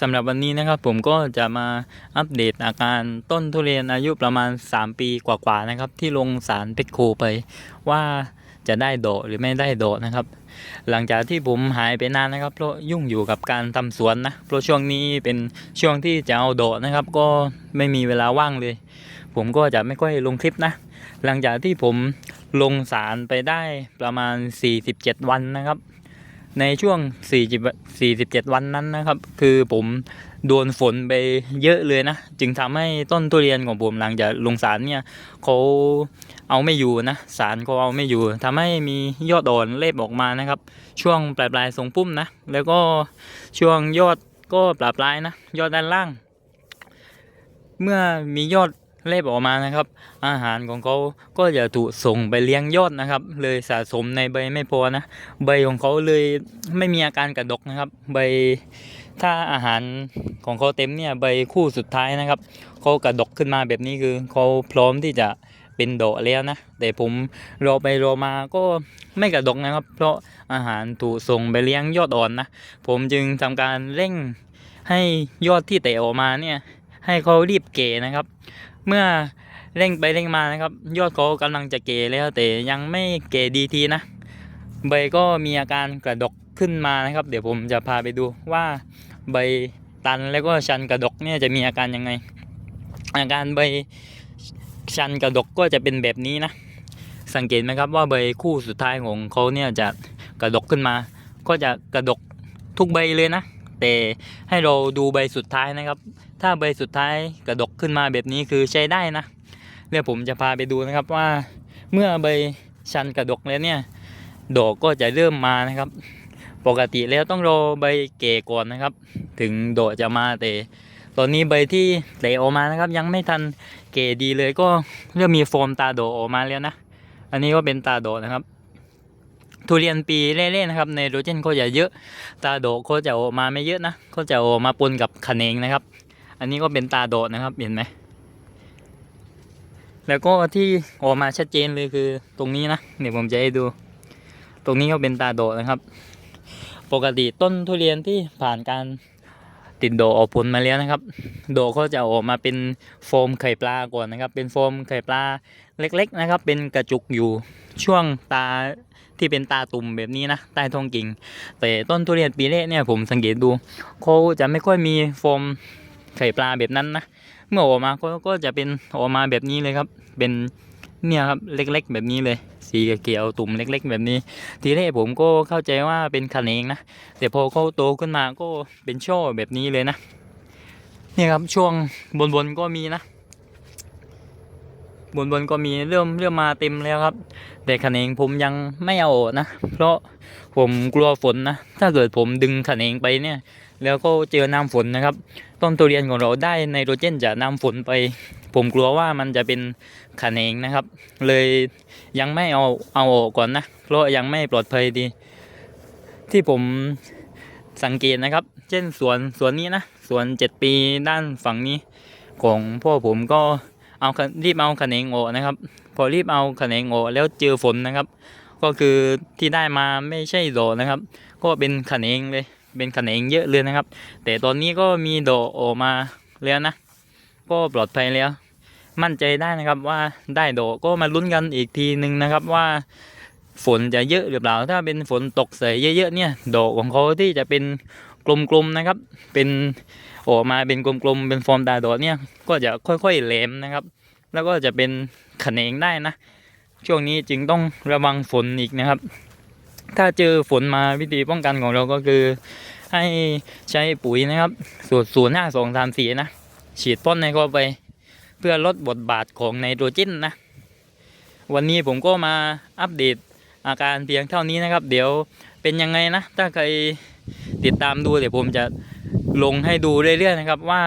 สำหรับวันนี้นะครับผมก็จะมาอัปเดตอาการต้นทุเรียนอายุประมาณ 3 ปีกว่าๆนะครับ ที่ลงสารเพชรโคไปว่าจะได้โดหรือไม่ได้โดนะครับ หลังจากที่ผมหายไปนานนะครับ เพราะยุ่งอยู่กับการทำสวนนะเพราะช่วงนี้เป็นช่วงที่จะเอาโดดนะครับ ก็ไม่มีเวลาว่างเลย ผมก็จะไม่ค่อยลงคลิปนะ หลังจากที่ผมลงสารไปได้ประมาณ 47 วันนะครับ ในช่วง 47 วันนั้นนะครับ คือผมโดนฝนไปเยอะเลยนะ จึงทำให้ต้นทุเรียนของผมหลังจากลงสารเนี่ยเขาเอาไม่อยู่นะ สารเขาเอาไม่อยู่ทำให้มียอดอ่อนเล็บออกมานะครับ ช่วงปลายปลายทรงพุ่มนะ แล้วก็ช่วงยอดก็ปลายปลายนะ ยอดด้านล่าง เมื่อมียอด เล็บออกมานะครับ อาหารของเขาก็จะถูกส่งไปเลี้ยงยอดนะครับ เลยสะสมในใบไม่พอนะ ใบของเขาเลยไม่มีอาการกระดกนะครับ ใบถ้าอาหารของเขาเต็มเนี่ยใบคู่สุดท้ายนะครับเขากระดกขึ้นมาแบบนี้คือเขาพร้อมที่จะเป็นโดะแล้วนะ แต่ผมรอไปรอมาก็ไม่กระดกนะครับ เพราะอาหารถูกส่งไปเลี้ยงยอดอ่อนนะ ผมจึงทำการเร่งให้ยอดที่เตะออกมาเนี่ย ให้เขารีบเก๋นะครับ เมื่อเร่งไปเร่งมานะครับ ยอดเขากำลังจะเก๋แล้วแต่ยังไม่เก๋ดีทีนะ ใบก็มีอาการกระดกขึ้นมานะครับ เดี๋ยวผมจะพาไปดูว่าใบตันแล้วก็ชันกระดกเนี่ยจะมีอาการยังไง อาการใบชันกระดกก็จะเป็นแบบนี้นะ สังเกตไหมครับว่าใบคู่สุดท้ายของเขาเนี่ยจะกระดกขึ้นมา ก็จะกระดกทุกใบเลยนะ แต่ให้เราดูใบสุดท้ายนะครับ ถ้าใบสุดท้ายกระดกขึ้นมาแบบนี้คือใช้ได้นะเดี๋ยวผมจะพาไปดูนะครับว่าเมื่อใบชันกระดกแล้วเนี่ยดอกก็จะเริ่มมานะครับ ปกติแล้วต้องรอใบเก่ก่อนนะครับ ถึงดอกจะมาแต่ตอนนี้ใบที่เตะออกมานะครับ ยังไม่ทันเก๋ดีเลยก็เริ่มมีโฟมตาโดออกมาแล้วนะ อันนี้ก็เป็นตาโดนะครับ ทุเรียนปีเล่ๆนะครับในโรเจนก็จะเยอะ ตาโดก็จะออกมาไม่เยอะนะก็จะออกมาปนกับขะเนงนะครับ อันนี้ก็เป็นตาโดนะครับเห็นไหมแล้วก็ที่ออกมาชัดเจนเลยคือตรงนี้นะเดี๋ยวผมจะให้ดู ตรงนี้ก็เป็นตาโดนะครับ ปกติต้นทุเรียนที่ผ่านการติดโดออกผลมาแล้วนะครับ โดก็จะออกมาเป็นโฟมไข่ปลาก่อนนะครับ เป็นโฟมไข่ปลาเล็ก ๆ นะครับ เป็นกระจุกอยู่ ช่วงตาที่เป็นตาตุ่มแบบนี้นะใต้ท้องกิ่ง แต่ต้นทุเรียนปีแรกเนี่ยผมสังเกตดูเขาจะไม่ค่อยมีโฟมไข่ปลาแบบนั้นนะเมื่อออกมาเขาก็จะเป็นออกมาแบบนี้เลยครับ เป็นเนี่ยครับเล็กๆ แบบนี้เลย สีเขียวตุ่มเล็ก ๆ แบบนี้ ทีแรกผมก็เข้าใจว่าเป็นขะเนงนะแต่พอเขาโตขึ้นมาก็เป็นช่อแบบนี้เลยนะเนี่ยครับช่วงบนๆก็มีนะ บนๆก็มีเริ่มเริ่มมาเต็มแล้วครับ แต่ขะเนงผมยังไม่เอาออกนะ เพราะผมกลัวฝนนะ ถ้าเกิดผมดึงขะเนงไปเนี่ย แล้วก็เจอน้ำฝนนะครับ ต้นทุเรียนของเราได้ไนโตรเจนจากน้ำฝนไป ผมกลัวว่ามันจะเป็นขะเนงนะครับ เลยยังไม่เอาเอาออกก่อนนะ เพราะยังไม่ปลอดภัยดี ที่ผมสังเกตนะครับ เช่นสวนสวนนี้นะสวนเจ็ดปีด้านฝั่งนี้ของพ่อผมก็ เอารีบเอาขะเนงออนะครับ พอรีบเอาขะเนงออแล้วเจอฝนนะครับ ก็คือที่ได้มาไม่ใช่โดนะครับ ก็เป็นขะเนงเลย เป็นขะเนงเยอะเลยนะครับ แต่ตอนนี้ก็มีโดออกมาแล้วนะ ก็ปลอดภัยแล้ว มั่นใจได้นะครับว่าได้โดก็มาลุ้นกันอีกทีหนึ่งนะครับว่าฝนจะเยอะหรือเปล่า ถ้าเป็นฝนตกใส่เยอะๆเนี่ยโดอกของเขาที่จะเป็น กลมๆนะครับ เป็นออกมาเป็นกลมๆเป็นฟอร์มตาดอกเนี่ยก็จะค่อยๆแหลมนะครับ แล้วก็จะเป็นขนงได้นะ ช่วงนี้จึงต้องระวังฝนอีกนะครับ ถ้าเจอฝนมาวิธีป้องกันของเราก็คือ ให้ใช้ปุ๋ยนะครับสูตรศูนย์ห้าสองสามสี่นะฉีดพ่นในเข้าไป เพื่อลดบทบาทของไนโตรเจนนะ วันนี้ผมก็มาอัปเดตอาการเพียงเท่านี้นะครับ เดี๋ยวเป็นยังไงนะ ถ้าใคร ติดตามดูเดี๋ยวผมจะลงให้ดูเรื่อยๆนะครับ ว่า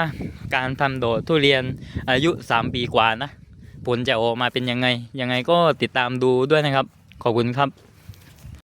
การทำโดดทุเรียนอายุ 3 ปีกว่านะ ผลจะออกมาเป็นยังไง ยังไงก็ติดตามดูด้วยนะครับ ขอบคุณครับ